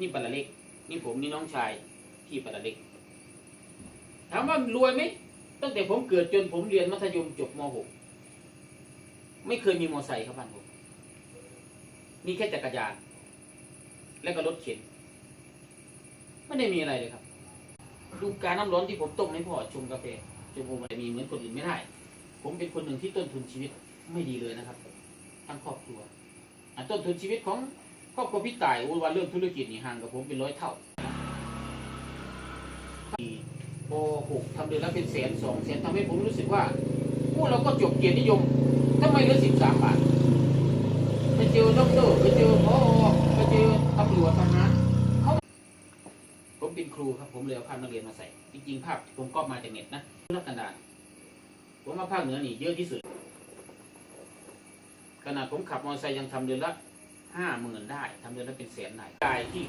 นี่ปลาเล็ก นี่ผมนี่น้องชายพี่ปลาเล็ก ถามว่ารวยไหมตั้งแต่ผมเกิดจนผมเรียนมัธยมจบม .6 ไม่เคยมีมอไซค์ครับบ้านผมมีแค่จักรยาน และก็รถเข็น ไม่ได้มีอะไรเลยครับ ดูการน้ำร้อนที่ผมต้มให้พ่อชงกาแฟชงโอวัลมีเหมือนคนอื่นไม่ได้ ผมเป็นคนหนึ่งที่ต้นทุนชีวิตไม่ดีเลยนะครับ ทั้งครอบครัวต้นทุนชีวิตของ รอบครัวพี่ต่ายอ้ยวันเรื่องธุรกิจนี่ห่างกับผมเป็นร้อยเท่าป .6 ทำเดือนละเป็นแสนสองแสนทำให้ผมรู้สึกว่าพวกเราก็จบเกียรตินิยมทำไมเหลือสิบสามบาทไปเจอด็อกเตอร์ไปเจอพอไปเจอตำรวจทหารเขาผมเป็นครูครับผมเลยเอาภาพนักเรียนมาใส่ จริงๆภาพผมก็มาจากเน็ตนะนักกันดารผมมาภาคเหนือนี่เยอะที่สุดขนาดผมขับมอเตอร์ไซค์ยังทำเดือนละ ห้าหมื่นได้ทำเดือนละเป็นแสนได้รายที่